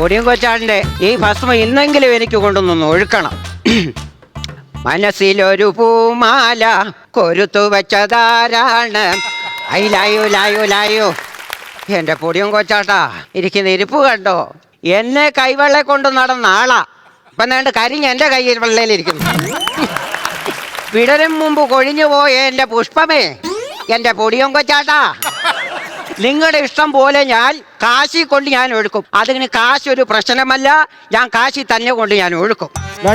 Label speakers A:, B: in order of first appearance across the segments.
A: കൊച്ചാടിന്റെ ഈ ഭസ്മം ഇന്നെങ്കിലും എനിക്ക് കൊണ്ടുവന്നൊന്ന് ഒഴുക്കണം. മനസ്സിലൊരു പൂമാല കൊരുത്തു വെച്ചതാരാണ്? അയിലായോ ലായോ ലായോ എന്റെ പൊടിയും കൊച്ചാട്ടാ ഇരിക്കുന്ന ഇരിപ്പ് കണ്ടോ? എന്നെ കൈവെള്ള കൊണ്ട് നടന്ന ആളാ. ഇപ്പൊ നേണ്ട കരിഞ്ഞ് എന്റെ കയ്യിൽ വെള്ളയിലിരിക്കുന്നു വിടരും മുമ്പ് കൊഴിഞ്ഞു പോയ എന്റെ പുഷ്പമേ. എന്റെ പൊടിയും കൊച്ചാട്ടാ നിങ്ങളുടെ ഇഷ്ടം പോലെ ഞാൻ കാശി കൊണ്ട് ഞാൻ ഒഴുക്കും. അതിന് കാശി ഒരു പ്രശ്നമല്ല. ഞാൻ കാശി തന്നെ കൊണ്ട് ഞാൻ ഒഴുക്കും.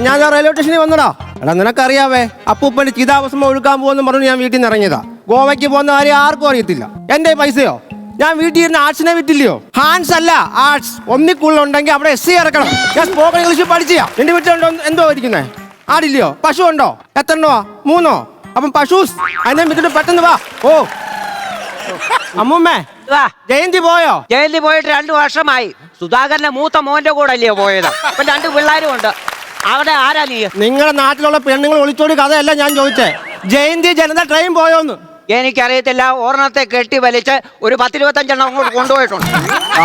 B: ഞാൻ റെയിൽവേ സ്റ്റേഷനിൽ വന്നടാ. എടാ നിനക്കറിയാവേ അപ്പൂപ്പന്റെ ചിതാഭസ്മം ഒഴുക്കാൻ പോകുന്നു പറഞ്ഞു ഞാൻ വീട്ടിൽ നിന്ന് ഇറങ്ങിയതാ. ഗോവയ്ക്ക് പോകുന്ന കാര്യം ആർക്കും അറിയത്തില്ല. എന്റെ പൈസയോ? ഞാൻ വീട്ടിൽ ഇരുന്ന് ആർട്സിനെ വിട്ടില്ലയോ ഹാൻസ് അല്ല ആർട്സ്. ഒന്നിക്കുള്ളുണ്ടെങ്കിൽ അവിടെ എസ് സി ഇറക്കണം. ഞാൻ സ്പോക്കൺ ഇംഗ്ലീഷ് പഠിച്ചാ എന്റെ വീട്ടിലുണ്ടോ എന്തോ ഇരിക്കുന്നേ? ആടില്ലയോ? പശു ഉണ്ടോ? എത്ര എണ്ണോ മൂന്നോ? അപ്പം പശൂസ്. അതിനെ വിട്ടിട്ട് പെട്ടെന്ന് വാ. ഓ. അമ്മൂമ്മേ ജയന്തി പോയോ?
A: ജയന്തി പോയിട്ട് രണ്ടു വർഷമായി. സുധാകരന്റെ മൂത്ത മോന്റെ കൂടെ അല്ലയോ പോയത്? അപ്പൊ രണ്ട് പിള്ളേരും ഉണ്ട്. അവിടെ ആരാ നീ?
B: നിങ്ങളുടെ നാട്ടിലുള്ള പെണ്ണുങ്ങൾ ഒളിച്ചോടി കഥയല്ല ഞാൻ ചോദിച്ചേ. ജയന്തി ജനത ട്രെയിൻ പോയോന്ന്.
A: എനിക്കറിയത്തില്ല. ഓർണത്തെ കെട്ടി വലിച്ച് ഒരു പത്തിരുപത്തഞ്ചെണ്ണം അങ്ങോട്ട് കൊണ്ടുപോയിട്ടുണ്ട്.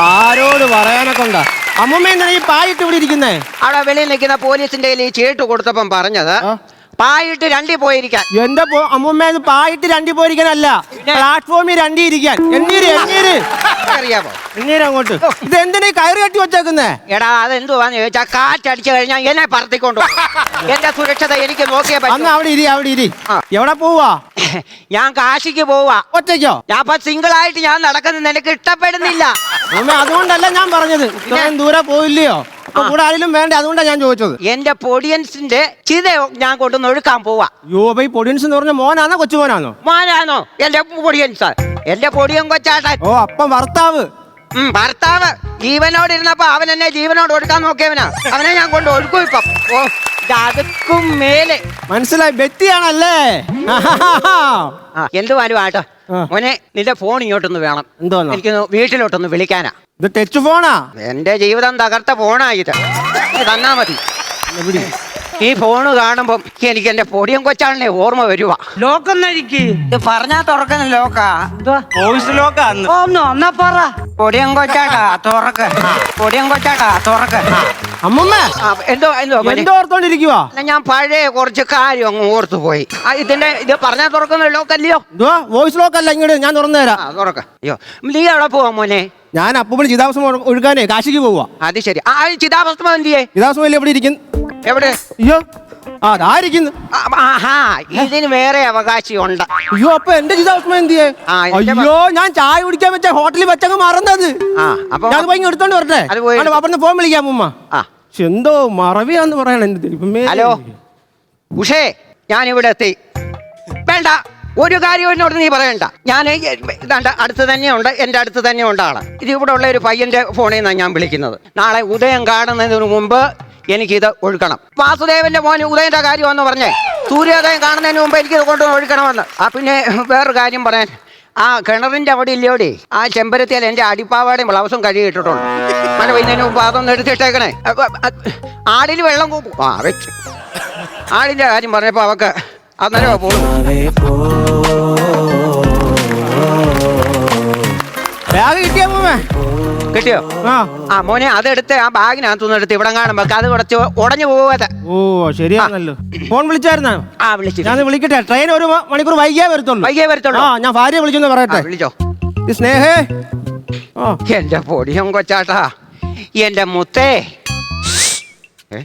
B: ആരോട് പറയാനൊക്കെ ഉണ്ടാ? അമ്മൂമ്മ എന്താണ് ഈ പായിട്ട് ഇവിടെ ഇരിക്കുന്നേ?
A: അവിടെ വെളിയിൽ നിൽക്കുന്ന പോലീസിന്റെ കയ്യിൽ ഈ ചീട്ട് കൊടുത്തപ്പം പറഞ്ഞത്. പായിട്ട് രണ്ടി പോയിരിക്കാൻ.
B: എന്താ അമ്മൂമ്മ പായിട്ട് രണ്ടി പോയിരിക്കാനല്ല. പ്ലാറ്റ്ഫോമിൽ രണ്ടി ഇരിക്കാൻ. എണ്ണീര് എണ്ണീര്.
A: അറിയാമോ
B: എണ്ണീര് അങ്ങോട്ട്. ഇത് എന്തിനാ കയറ് കെട്ടി വെച്ചേക്കുന്നേ?
A: എടാ അതെന്തുവാന്ന് ചോദിച്ചാൽ കാറ്റടിച്ചു കഴിഞ്ഞാൽ എന്നെ പറത്തിക്കൊണ്ടു എന്റെ സുരക്ഷത എനിക്ക് നോക്കിയേ
B: അന്ന് അവിടെ ഇരി അവിടെ ഇരി. എവിടെ പോവാ?
A: ഞാൻ കാശിക്ക് പോവാ.
B: ഒറ്റയ്ക്കോ?
A: ഞാൻ ഇപ്പൊ സിംഗിൾ ആയിട്ട് ഞാൻ നടക്കുന്നത് നിനക്ക് ഇഷ്ടപ്പെടുന്നില്ല.
B: അതുകൊണ്ടല്ല ഞാൻ പറഞ്ഞത്. ദൂരെ പോയില്ലയോ? അപ്പൊ കൂടെ ആരെങ്കിലും വേണ്ടേ? അതുകൊണ്ടാണ് ഞാൻ ചോദിച്ചത്.
A: എന്റെ പൊടിയൻസിന്റെ ചിത ഞാൻ കൊണ്ടുവന്ന് ഒഴുക്കാൻ പോവാ.
B: യോ ബൈ പൊടിയൻസ് എന്ന് പറഞ്ഞ മോനാണോ കൊച്ചുമോനാണോ
A: മോനാണോ എന്റെ പൊടിയൻസ്. എന്റെ പൊടിയൻ കൊച്ചാട്ടൻ.
B: ഓ അപ്പം ഭർത്താവ്
A: ഉം, ഭർത്താവ് ജീവനോട് ഇരുന്നപ്പോ അവൻ എന്നെ ജീവനോട് ഒഴുക്കാൻ നോക്കിയവനാ. അവനെ ഞാൻ കൊണ്ട് ഒഴുക്കും ഇപ്പം. ഓ ഇത് അതുക്കും മേലെ.
B: മനസ്സിലായി. ബെറ്റിയാണല്ലേ
A: ആ എന്തുവാനും ആട്ടോ
B: ആ.
A: മോനെ നിന്റെ ഫോൺ ഇങ്ങോട്ടൊന്ന് വേണം.
B: എന്തോന്നോ?
A: എനിക്ക് വീട്ടിലോട്ടൊന്ന് വിളിക്കാനാ.
B: ഇത് ടച്ച് ഫോണാ.
A: എന്റെ ജീവിതം തകർത്ത ഫോണാ ഇത്. തന്നാ മതി. ഈ ഫോണ് കാണുമ്പം എനിക്ക് എന്റെ പൊടിയും കൊച്ചാളിനെ ഓർമ്മ വരുവാ.
C: ലോക്കൊന്നരിക്ക്
A: ഇത് പറഞ്ഞാ തുറക്കുന്ന ലോക്കാ.
C: വോയിസ് ലോക്കാന്ന്
A: പറ. പൊടിയും കൊച്ചാട്ടാ തുറക്ക്. പൊടിയും കൊച്ചാട്ടാ തുറക്ക്.
B: അമ്മമ്മ.
A: ആ, എന്തോ അല്ല, ഞാൻ പഴയ കുറച്ച് കാര്യം അങ്ങ് ഓർത്തു പോയി. ആ, ഇതിന്റെ ഇത് പറഞ്ഞാ തുറക്കുന്ന ലോക്കല്ലയോ?
B: എന്തുവാ? വോയിസ് ലോക്ക് അല്ല ഇങ്ങോട്ട് ഞാൻ തുറന്നു തരാം
A: ആ തുറക്ക. അയ്യോ നീ അവിടെ പോവാ മോനെ?
B: ഞാൻ അപ്പൂപ്പന് ചിതാഭസ്മം ഒഴു- ഒഴുകാനേ കാശിക്ക് പോവാ.
A: അത് ശരി. ആ ചിതാഭസ്മം എന്തിയേ?
B: ചിതാഭസ്മം എവിടെ ഇരിക്കുന്നു
A: എവിടെ?
B: അയ്യോ. അതായിരിക്കുന്നു.
A: ആഹാ ഇതിന് വേറെ അവകാശമുണ്ട്
B: അയ്യോ അപ്പൊ എന്റെ ചിതാഭസ്മം എന്തിയേ
A: ആ, എന്റെ
B: അയ്യോ ഞാൻ ചായ കുടിക്കാൻ വെച്ച ഹോട്ടലിൽ വെച്ചങ്ങ് മറന്നത്.
A: ആ അപ്പൊ
B: ഞാൻ പോയി ഇങ്ങ് എടുത്തോണ്ട് വരട്ടെ.
A: അത് പോയി എടുത്തോ.
B: അവിടുന്ന് ഫോൺ വിളിക്കാം ഉമ്മ.
A: ആ.
B: ശ്ശെ, എന്തോ മറവിയാന്ന് പറയണ എന്റെ ദൈവമേ.
A: ഹലോ. ഉഷേ ഞാൻ ഇവിടെ എത്തി. വേണ്ട ഒരു കാര്യം എന്നോട് നീ പറയണ്ട. ഞാൻ ഇതാണ്ട് അടുത്ത് തന്നെയുണ്ട് എന്റെ അടുത്ത് തന്നെ ഉണ്ട് ആൾ. ഇത് ഇവിടെ ഉള്ള ഒരു പയ്യന്റെ ഫോണിൽ നിന്നാണ് ഞാൻ വിളിക്കുന്നത്. നാളെ ഉദയം കാണുന്നതിന് മുമ്പ് എനിക്കിത് ഒഴുക്കണം. വാസുദേവന്റെ മോന് ഉദയന്റെ കാര്യം കാര്യമെന്ന് പറഞ്ഞേ സൂര്യോദയം കാണുന്നതിന് മുമ്പ് എനിക്കിത് കൊണ്ടുവന്ന് ഒഴുക്കണമെന്ന്. ആ പിന്നെ വേറൊരു കാര്യം പറയാൻ. ആ കിണറിന്റെ അവിടെ ഇല്ലയോടെ ആ ചെമ്പരത്തിൽ എന്റെ അടിപ്പാവാടെയും ബ്ലൗസും കഴുകിയിട്ടിട്ടുണ്ട്. മഴ പെയ്യുന്നതിന് മുമ്പ് അതൊന്ന് എടുത്തിട്ടേക്കണേ. ആടിൽ വെള്ളം കൂപ്പും ആ ആടിന്റെ കാര്യം പറഞ്ഞപ്പോ അവക്ക് അന്നേരം പോകും
B: കിട്ടിയ
A: കിട്ടിയോ?
B: ആ.
A: ആ മോനെ അതെടുത്ത് ആ ബാഗിനകത്തുനിന്ന് എടുത്ത് ഇവിടെ കാണുമ്പോ അത് കുറച്ച് ഉടഞ്ഞു പോവാതെ
B: ഓ ശരിയാണല്ലോ. ഫോൺ വിളിച്ചായിരുന്നോ?
A: ആ വിളിച്ചു.
B: ഞാൻ വിളിക്കട്ടെ. ട്രെയിൻ ഒരു മ- മണിക്കൂർ വൈകിയേ വരത്തുള്ളൂ.
A: വൈകിയേ വരത്തുള്ളൂ.
B: ആ ഞാൻ ഭാര്യ വിളിച്ചെന്ന്
A: ആ,
B: പറയട്ടെ
A: വിളിച്ചോ.
B: ഈ സ്നേഹേ. ആ.
A: എന്റെ പൊടിയും കൊച്ചാട്ടാ. എന്റെ മുത്തേ. ഏ?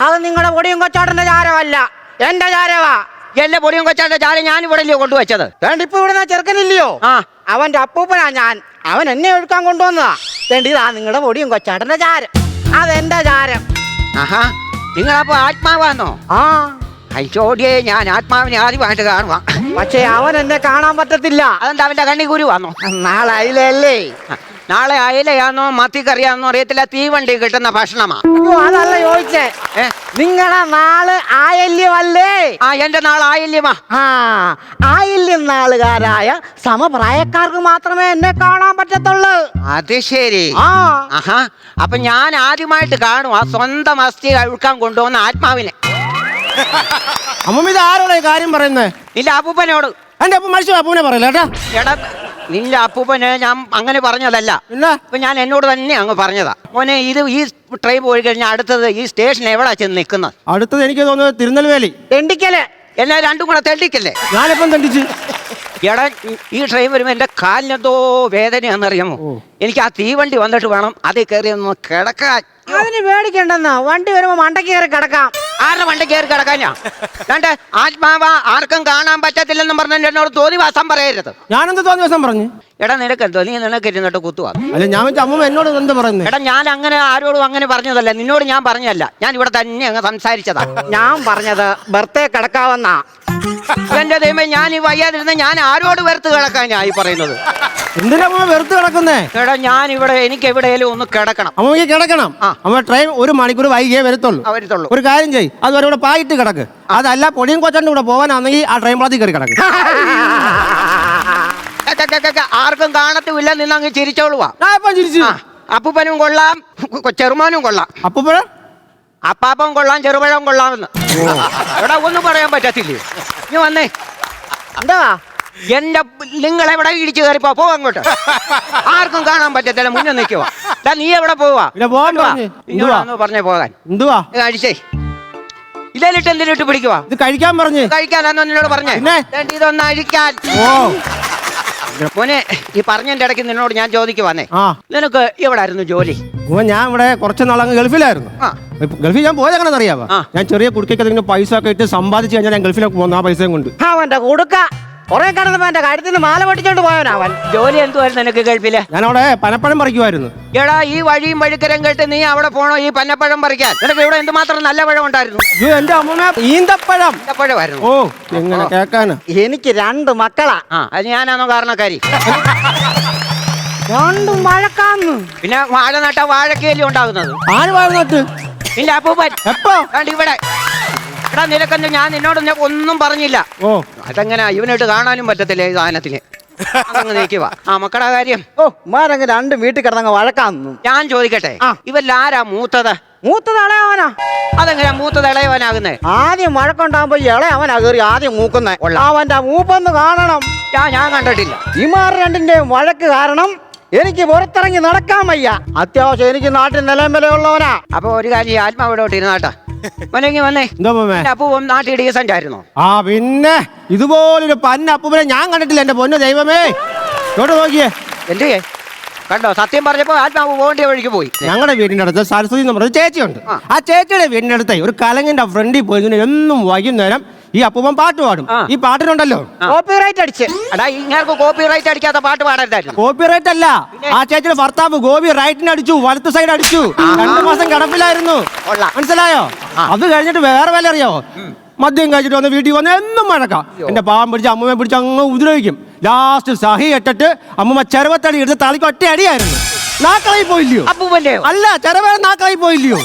C: അത് നിങ്ങളുടെ പൊടിയും കൊച്ചാട്ടന്റെ ചാരമല്ല. എന്റെ ചാരവാ.
A: എന്റെ പൊടിയും കൊച്ചാട്ട ചാല ഞാൻ ഇവിടെ അല്ലയോ കൊണ്ടുവച്ചത്?
C: വേണ്ട ഇപ്പൊ ഇവിടെ ചെറുക്കനില്ലയോ?
A: ആ.
C: അവന്റെ അപ്പൂപ്പനാ ഞാൻ. അവൻ എന്നെ ഒഴുക്കാൻ കൊണ്ടുവന്നതാ. വേണ്ട ഇതാ നിങ്ങളുടെ പൊടിയും കൊച്ചാട്ടന്റെ ചാരം. അതെന്റെ ചാരം?
A: ആഹാ നിങ്ങളപ്പോ ആത്മാവാന്നോ?
C: ആ.
A: അയച്ചോടിയേ ഞാൻ ആത്മാവിനെ ആദ്യമായിട്ട് കാണുവാ.
C: പക്ഷേ അവൻ എന്നെ കാണാൻ പറ്റത്തില്ല.
A: അതെന്താ അവന്റെ കണ്ണി കുരുവാന്നോ?
C: നാളെ അയിലല്ലേ
A: ആ, നാളെ അയലയാന്നോ മത്തിക്കറിയാന്നോ അറിയത്തില്ല തീവണ്ടി കിട്ടുന്ന ഭക്ഷണമാ.
C: അയ്യോ അതല്ല ചോദിച്ചേ.
A: ഏ?
C: നിങ്ങളെ നാൾ ആയല്യമല്ലേ?
A: ആ എന്റെ നാൾ ആയില്യമാ.
C: ആ ആയില്യം നാളുകാരായ സമപ്രായക്കാർക്ക് മാത്രമേ എന്നെ കാണാൻ പറ്റത്തുള്ളൂ.
A: അത് ശരി.
C: ആ.
A: ആഹാ അപ്പൊ ഞാൻ ആദ്യമായിട്ട് കാണും ആ സ്വന്തം അസ്ഥി അഴുക്കാൻ കൊണ്ടുവന്ന ആത്മാവിനെ.
B: അമ്മ ഇത് ആരോടാ ഈ കാര്യം പറയുന്നേ
A: ഇല്ല അപ്പൂപ്പനോട്.
B: എന്റെ അപ്പം മനുഷ്യ അപ്പൂനെ പറയില്ല കേട്ടാ
A: എടാ നിന്റെ അപ്പൂപ്പന് ഞാൻ അങ്ങനെ പറഞ്ഞതല്ല. ഇപ്പൊ ഞാൻ എന്നോട് തന്നെ അങ്ങ് പറഞ്ഞതാ. മോനെ ഇത് ഈ ട്രെയിൻ പോയി കഴിഞ്ഞാൽ അടുത്തത് ഈ സ്റ്റേഷൻ എവിടെ ചെന്ന് നിൽക്കുന്നത്
B: അടുത്തത് എനിക്ക് തോന്നുന്നത് തിരുനെൽവേലി.
C: തെണ്ടിക്കൽ.
A: എന്നെ രണ്ടും കൂടെ തെണ്ടിക്കല്ലേ?
B: ഞാനിപ്പം തണ്ടിച്ച്.
A: എടാ ഈ ട്രെയിൻ വരുമ്പോൾ എന്റെ കാലിനെന്തോ വേദനയാണെന്നറിയാമോ? എനിക്ക് ആ തീവണ്ടി വന്നിട്ട് വേണം അതിൽ കയറി ഒന്ന് കിടക്കാൻ.
C: അതിന് പേടിക്കണ്ടെന്നാ. വണ്ടി വരുമ്പോ മണ്ടയ്ക്ക് കയറി കിടക്കാം.
A: ആരുടെ വണ്ടി കയറി കിടക്കാൻ ഞാൻ രണ്ട് ആത്മാവ ആർക്കും കാണാൻ പറ്റത്തില്ലെന്നും പറഞ്ഞ എന്നോട് തോന്നി വാസം പറയരുത്.
B: ഞാനെന്ത് തോന്നി ദിവസം പറഞ്ഞു?
A: എടാ നിനക്ക് എന്തോ നീ നിനക്ക് ഇരുന്നിട്ട് കുത്തുവാ.
B: അല്ല ഞാൻ വെച്ച അമ്മ എന്നോട് എന്താ പറയുന്നത്
A: എടാ ഞാൻ അങ്ങനെ ആരോടും അങ്ങനെ പറഞ്ഞതല്ല. നിന്നോട് ഞാൻ പറഞ്ഞതല്ല. ഞാൻ ഇവിടെ തന്നെ അങ്ങ് സംസാരിച്ചതാ.
C: ഞാൻ പറഞ്ഞത് ബർത്തേ കിടക്കാവെന്നാ.
A: എന്റെ ദൈവമേ ഞാൻ ഈ വയ്യാതിരുന്ന ഞാൻ ആരോട് വെറുത്ത് കിടക്കാൻ ഞാൻ ഈ പറയുന്നത്?
B: എന്തിനാ അമ്മ വെറുതെ കിടക്കുന്നേ?
A: എടാ ഞാൻ ഇവിടെ എനിക്ക് എവിടെയെങ്കിലും ഒന്ന് കിടക്കണം.
B: അമ്മയ്ക്ക് കിടക്കണം.
A: ആ.
B: അമ്മ ട്രെയിൻ ഒരു മണിക്കൂർ വൈകിയേ വരത്തുള്ളൂ.
A: അവരുത്തുള്ളൂ
B: ഒരു കാര്യം ചെയ് അതുവരെ ഇവിടെ പായിട്ട് കിടക്ക്. അതല്ല പൊടിയും കൊച്ചന്റെ കൂടെ പോകാനാണെങ്കിൽ ആ ട്രെയിൻ പാളത്തിൽ കയറി കിടക്ക്.
A: ആർക്കും കാണത്തുമില്ല നിന്ന് അങ്ങ് ചിരിച്ചോളുവാ.
B: ഞാൻ ഇപ്പം ചിരിച്ചു.
A: ആ അപ്പൂപ്പനും കൊള്ളാം. കൊ- ചെറുമാനും കൊള്ളാം.
B: അപ്പൂപ്പഴ
A: അപ്പാപ്പം കൊള്ളാം ചെറുപഴം കൊള്ളാമെന്ന്. എടാ ഒന്നും പറയാൻ പറ്റത്തില്ലേ? നീ വന്നേ.
C: എന്താ?
A: എന്റെ നിങ്ങൾ എവിടെ ഇടിച്ചു കയറിപ്പോ? പോ അങ്ങോട്ട്. ആർക്കും കാണാൻ പറ്റത്തില്ല. മുന്നേ നിൽക്കുവാ. നീ എവിടെ പോവാ?
B: പിന്നെ പോകാൻ പറഞ്ഞു? എന്തുവാ?
A: പറഞ്ഞേ പോകാൻ.
B: എന്തുവാ?
A: ഇത് അടിച്ചേ. ഇതേലിട്ട് എന്തിനിട്ട് പിടിക്കുവാ?
B: ഇത് കഴിക്കാൻ പറഞ്ഞു.
A: കഴിക്കാൻ നിന്നോട് പറഞ്ഞേ.
B: പിന്നെ?
A: ഇതൊന്ന് അഴിക്കാൻ.
B: ഓ.
A: മോനെ ഈ പറഞ്ഞതിന്റെ ഇടയ്ക്ക് നിന്നോട് ഞാൻ ചോദിക്കുവാന്നേ.
B: ആ.
A: നിനക്ക് എവിടായിരുന്നു ജോലി?
B: ഓ ഞാൻ ഇവിടെ കുറച്ച് നാളങ്ങ് ഗൾഫിലായിരുന്നു.
A: ആ.
B: ഇപ്പൊ ഗൾഫിൽ ഞാൻ പോയത് എങ്ങനെ
A: ആ.
B: ഞാൻ ചെറിയ കുടുക്കൊക്കെ പൈസ ഒക്കെ ഇട്ട് സമ്പാദിച്ച് കഴിഞ്ഞാൽ ഞാൻ ഗൾഫിലേക്ക് പോകുന്നു ആ പൈസയും കൊണ്ട്.
C: അവന്റെ കൊടുക്ക. കുറെ കിടന്നപ്പോ എന്റെ കഴുത്തിന് മാല പൊട്ടിച്ചോണ്ട് പോയവനാവൻ
A: ജോലി എന്തുവായിരുന്നു നിനക്ക് ഗൾഫിൽ?
B: ഞാൻ അവിടെ പനപ്പഴം പറിക്കുമായിരുന്നു.
A: എടാ ഈ വഴിയും വഴിക്കരം കേട്ട് നീ അവിടെ പോണോ ഈ പനപ്പഴം പറിക്കാൻ? നിനക്ക് ഇവിടെ എന്തുമാത്രം നല്ല പഴം ഉണ്ടായിരുന്നു?
B: അയ്യോ എന്റെ അമ്മ ഈന്തപ്പഴം. ഓ എങ്ങനെ കേക്കാന്
C: എനിക്ക് രണ്ട് മക്കളാ.
A: ആ അത് ഞാനാണോ കാരണക്കാരി?
C: രണ്ടും വഴക്കാന്ന്.
A: പിന്നെ വാഴ നട്ട വാഴക്കേലി ഉണ്ടാകുന്നത്.
B: ആര് വാഴ
A: നട്ട്? ഇല്ല അപ്പൂപ്പൻ.
B: എപ്പോ?
A: ഇവിടെ. എടാ നിലക്കന്ന് ഞാൻ നിന്നോട് ഞാൻ ഒന്നും പറഞ്ഞില്ല.
B: ഓ.
A: അതെങ്ങനെ? ഇവനായിട്ട് കാണാനും പറ്റത്തില്ല ഈ സാധനത്തിന്. ആ കാര്യം.
C: ഓ ഉമ്മാരങ്ങ് രണ്ടും വീട്ടിൽ കിടന്നങ്ങ് വഴക്കാന്നു.
A: ഞാൻ ചോദിക്കട്ടെ
C: ആ.
A: ഇവരിൽ ആരാ മൂത്തത്?
C: മൂത്തത് ഇളയവനാ.
A: അതെങ്ങനെയാ മൂത്തത് ഇളയവനാകുന്നേ?
C: ആദ്യം വഴക്കുണ്ടാകുമ്പോ ഇളയവനാ കയറി ആദ്യം മൂക്കുന്നേ. അവന്റെ മൂപ്പൊന്ന് കാണണം.
A: ഞാൻ ഞാൻ കണ്ടിട്ടില്ല.
C: ഇമാർ രണ്ടിന്റെയും വഴക്ക് കാരണം എനിക്ക് പുറത്തിറങ്ങി നടക്കാൻ വയ്യ. അത്യാവശ്യം എനിക്ക് നാട്ടിൽ നിലം വിലയുള്ളവനാ.
A: അപ്പൊ ഒരു കാര്യം ഈ ആത്മാവിടോട്ട് ഇരുന്നാട്ടാ. വന്നെങ്കി വന്നേ.
B: എന്താ അമ്മേ
A: എന്റെ അപ്പൂപ്പൻ നാട്ടിൽ ഡീസന്റ് ആയിരുന്നോ
B: ആ പിന്നെ ഇതുപോലൊരു പന്ന അപ്പൂപ്പനെ ഞാൻ കണ്ടിട്ടില്ല എന്റെ പൊന്നു ദൈവമേ. ഇങ്ങോട്ട് നോക്കിയേ.
A: എന്റെ കണ്ടോ സത്യം പറഞ്ഞപ്പോ ആത്മാവ് പോകേണ്ട വഴിക്ക് പോയി.
B: ഞങ്ങളുടെ വീടിന്റെ അടുത്ത് സരസ്വതി എന്ന് പറഞ്ഞ ചേച്ചിയുണ്ട്.
A: ആ.
B: ആ ചേച്ചിയുടെ വീടിന്റെ അടുത്ത് ഒരു കലങ്ങിന്റെ ഫ്രണ്ടിൽ പോയി എന്നും വൈകുന്നേരം ഈ അപ്പൂപ്പൻ പാട്ട് പാടും. ഈ പാട്ടിനുണ്ടല്ലോ
C: കോപ്പിറൈറ്റ് അടിച്ച്.
A: അടാ ഇങ്ങനെ കോപ്പിറൈറ്റ് അടിക്കാത്ത പാട്ട് പാടരുതായിരുന്നു.
B: കോപ്പിറൈറ്റ് അല്ല. ആ ചേച്ചിയുടെ ഭർത്താവ് ഗോപി റൈറ്റിന് അടിച്ചു വലത്ത് സൈഡ് അടിച്ചു. രണ്ടു മാസം കിടപ്പിലായിരുന്നു.
A: കൊള്ളാം.
B: മനസ്സിലായോ? അത് കഴിഞ്ഞിട്ട് വേറെ വില അറിയോ മദ്യം കഴിച്ചിട്ട് വന്ന് വീട്ടിൽ വന്ന് എന്നും മഴക്കാം. എന്റെ പാവം പിടിച്ച് അമ്മയെ പിടിച്ച് അങ്ങ് ഉപദ്രവിക്കും. ലാസ്റ്റ് സഹി ഇട്ടിട്ട് അമ്മമ്മ ചെറുവത്തടി എടുത്ത് തലയ്ക്ക് ഒറ്റ അടിയായിരുന്നു. നാക്കളായി പോയില്ലയോ? അല്ല ചെറുവേള നാക്കളായി പോയില്ലയോ?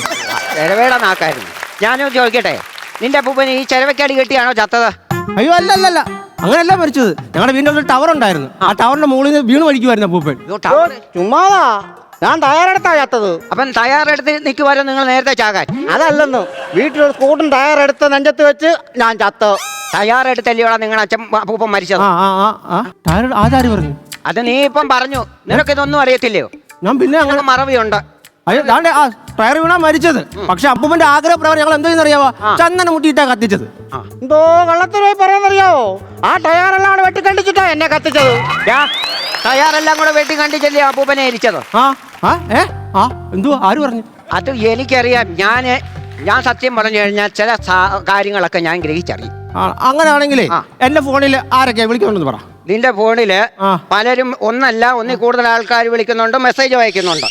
A: ചെലവേട നാക്കായിരുന്നു. ഞാനും ചോദിക്കട്ടെ നിന്റെ അപ്പൂപ്പൻ ഈ ചെലവക്കാടി കെട്ടിയാണോ ചത്തത്?
B: അയ്യോ അല്ല അല്ല അല്ല അങ്ങനെയല്ല മരിച്ചത്. ഞങ്ങളുടെ വീടിന്റെ ഒരു ടവർ ഉണ്ടായിരുന്നു. ആ. ടവറിന്റെ മുകളിൽ നിന്ന് വീണ് വഴിക്കുമായിരുന്നു അപ്പൂപ്പൻ.
A: ഇത്.
C: ചുമ്മാതാ. ഞാൻ തയ്യാറെടുത്താ ചത്തത്.
A: അപ്പം തയ്യാറെടുത്ത് നിൽക്കുവാരോ നിങ്ങൾ നേരത്തെ ചാകാൻ?
C: അതല്ലെന്ന്. വീട്ടിലൊരു കൂട്ടും തയ്യാറെടുത്ത് നെഞ്ചത്ത് വെച്ച് ഞാൻ ചത്ത്.
A: തയ്യാറെടുത്തല്ലയോടാ നിങ്ങളുടെ അച്ഛൻ അപ്പൂപ്പൻ മരിച്ചത്?
B: ആ ആ ആ ആ. ടയർ ആചാരി പറഞ്ഞു.
A: അത് നീ ഇപ്പം പറഞ്ഞു. നിനക്കിതൊന്നും അറിയത്തില്ലയോ?
B: ഞാൻ പിന്നെ അങ്ങനെ
A: നിനക്ക് മറവിയുണ്ട്.
B: അയ്യോ ദാണ്ടെ ആ ടയർ വീണാ മരിച്ചത്. പക്ഷെ അപ്പൂപ്പന്റെ ആഗ്രഹപ്രകാരം ഞങ്ങൾ എന്തോ അറിയാവോ ചന്ദന മുട്ടിയിട്ടാ കത്തിച്ചത്.
C: എന്തോ കള്ളത്തിൽ പോയി പറയാന്നറിയാവോ? ആ ടയറെല്ലാം വെട്ടി വെട്ടിക്കണ്ടിച്ചിട്ടാ എന്നെ കത്തിച്ചത്.
A: യാ, തയ്യാറെല്ലാം കൂടെ വെട്ടി കണ്ടിച്ചല്ലേ അപ്പൂപ്പനെ ഇരിച്ചത്
B: ആ ആ ഏ ആ എന്തോ ആര് പറഞ്ഞു?
A: അത് എനിക്കറിയാം. ഞാൻ ഞാൻ സത്യം പറഞ്ഞു കഴിഞ്ഞാൽ ചില കാര്യങ്ങളൊക്കെ ഞാൻ ഗ്രഹിച്ചറിയും. അങ്ങനെയാണെങ്കിൽ.
B: എന്റെ ഫോണിൽ ആരൊക്കെയാ വിളിക്കണമെന്ന് പറ.
A: നിന്റെ
B: ഫോണിൽ
A: പലരും ഒന്നല്ല ഒന്നിൽ കൂടുതൽ ആൾക്കാർ വിളിക്കുന്നുണ്ട് മെസ്സേജ് അയക്കുന്നുണ്ട്.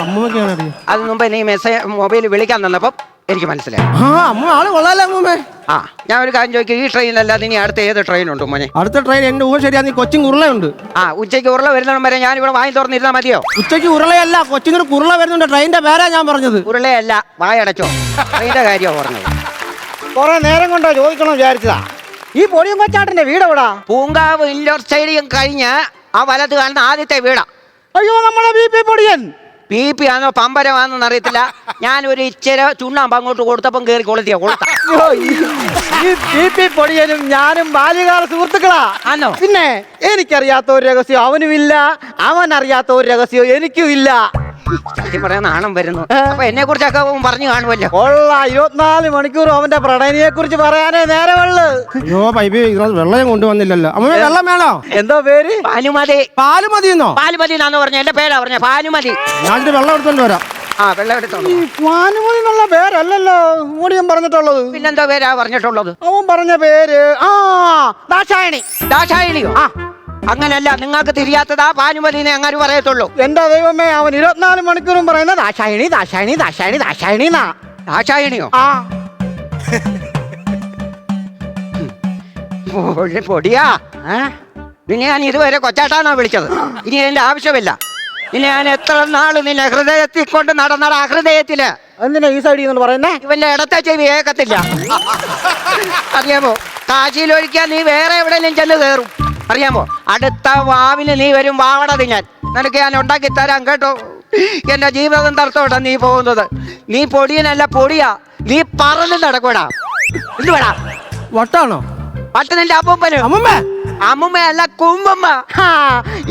B: അമ്മൂമ്മക്കാണ് അറിയാം
A: അത് മുമ്പ് നീ മെസ്സേജ് മൊബൈൽ വിളിക്കാൻ തന്നപ്പം എനിക്ക് മനസ്സിലായി.
B: ആ അമ്മ ആൾ കൊള്ളാലോ അമ്മൂമ്മേ?
A: ആ ഞാൻ ഒരു കാര്യം ചോദിക്കും ഈ ട്രെയിനിലല്ലാതെ ഇനി അടുത്ത ഏത് ട്രെയിൻ ഉണ്ട് മോനെ?
B: അടുത്ത ട്രെയിൻ എന്റെ ഊഹ ശരിയാ നീ കൊച്ചിൻ കുരുളയുണ്ട്
A: ആ ഉച്ചയ്ക്ക് ഉരുള വരുന്നിടം വരെ ഞാൻ ഇവിടെ വായി തുറന്നിരുന്നാൽ മതിയോ?
B: ഉച്ചയ്ക്ക് ഉരുളയല്ല കൊച്ചിനൊരു കുരുള വരുന്നുണ്ട് ട്രെയിനിന്റെ പേരാ ഞാൻ പറഞ്ഞത്.
A: ഉരുളയല്ല വായടച്ചോ. ട്രെയിനിന്റെ കാര്യമാണ് പറഞ്ഞത്.
C: കുറെ നേരം കൊണ്ടോ ചോദിക്കണം വിചാരിച്ചതാ. ഈ പൊടിയും കൊച്ചാട്ടന്റെ വീട് എവിടാ?
A: പൂങ്കാവ് ഇൻഡോർ സ്റ്റേഡിയം കഴിഞ്ഞ് ആ വലത് കാണുന്ന ആദ്യത്തെ വീടാ.
C: അയ്യോ നമ്മളെ ബി പി പൊടിയൻ.
A: പി പി ആണോ പമ്പരമാണെന്ന് അറിയത്തില്ല. ഞാൻ ഒരു ഇച്ചിരി ചുണ്ണാമ്പ് അങ്ങോട്ട് കൊടുത്തപ്പം കയറി കൊളുത്തിയാ കൊളുത്ത.
C: അയ്യോ, ഈ- ഈ ബി പി പൊടിയനും ഞാനും ബാല്യകാല സുഹൃത്തുക്കളാ.
A: ആണോ?
C: പിന്നെ എനിക്കറിയാത്ത ഒരു രഹസ്യം അവനുമില്ല അവൻ അറിയാത്ത ഒരു രഹസ്യം എനിക്കും ഇല്ല
A: സത്യം പറയാൻ നാണം വരുന്നു? അപ്പൊ എന്നെ കുറിച്ചൊക്കെ പറഞ്ഞു കാണുമല്ലോ.
C: കൊള്ള ഇരുപത്തിനാല് മണിക്കൂർ അവന്റെ പ്രണയനിയെ കുറിച്ച് പറയാനേ നേരമുള്ളു.
B: അയ്യോ പൈപ്പ് വെള്ളം കൊണ്ടുവന്നില്ലല്ലോ. അമ്മ വെള്ളം വേണോ?
C: എന്തോ പേര്?
A: പാലുമതി.
B: പാലുമതി മതിയെന്നോ
A: പാലുമതി എന്നാന്ന് പറഞ്ഞ എന്റെ പേരാ പറഞ്ഞ പാലുമതി.
B: ഞാൻ വെള്ളം എടുത്തോണ്ട് വരാം.
A: ആ വെള്ളം എടുത്തോളൂ
C: ഈ വാനുമതി എന്നുള്ള പേരല്ലല്ലോ. മൂടിയൻ പറഞ്ഞിട്ടുള്ളത്.
A: പിന്നെന്താ പേരാ പറഞ്ഞിട്ടുള്ളത്.
C: അവൻ പറഞ്ഞ പേര് ആ ദാശായണി
A: ദാശായണിയോ
C: ആ.
A: അങ്ങനല്ല നിങ്ങൾക്ക് തിരിയാത്തതാ ഭാനുമതിനെ അങ്ങനെ പറയത്തുള്ളൂ.
C: എന്താ ദൈവമേ അവൻ ഇരുപത്തിനാല് മണിക്കൂറും പറയുന്നത് ദാശായണി ദാശായണി ദാശായണി ദാശായണി എന്നാ.
A: ദാശായണിയോ?
C: ആ.
A: പൊടി- പൊടിയാ.
C: ഏ?
A: നിന്നെ ഞാൻ ഇതുവരെ കൊച്ചാട്ടാന്നാ വിളിച്ചത്? ഇനി എന്റെ ആവശ്യമില്ല. ഇനി ഞാൻ എത്ര നാൾ നിന്നെ ഹൃദയത്തിൽ കൊണ്ട് നടന്നട ഹൃദയത്തിൽ.
C: എന്തിനാ ഈ സൈഡിൽ നിന്ന് പറയുന്നേ?
A: ഇവന്റെ ഇടത്തെ ചെവി ഏക്കത്തില്ല അറിയാമോ? കാശിയിൽ ഒഴിക്കാൻ നീ വേറെ എവിടെയെങ്കിലും ചെന്ന് കയറും അറിയാമോ? അടുത്ത വാവിന് നീ വരും വാവട ഞാൻ. നിനക്ക് ഞാൻ ഉണ്ടാക്കി തരാം കേട്ടോ. എന്റെ ജീവിതം തർത്തോട്ടാ നീ പോകുന്നത്. നീ പൊടിയനല്ല പൊടിയാ. നീ പറന്ന് നടക്കൂടാ എന്തുവേടാ
B: വട്ടാണോ?
A: വട്ട നിന്റെ അപ്പൂപ്പന്
B: അമ്മമ്മേ.
A: അമ്മുമ്മയല്ല കുമ്പമ്മ.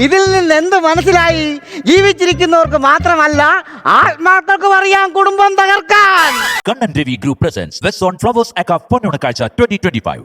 C: ഇതിൽ നിന്ന് എന്ത് മനസ്സിലായി? ജീവിച്ചിരിക്കുന്നവർക്ക് മാത്രമല്ല ആത്മാക്കൾക്കും അറിയാം കുടുംബം തകർക്കാൻ.
D: Kannan Devi group presence. West on Flowers twenty Ponunakacha 2025.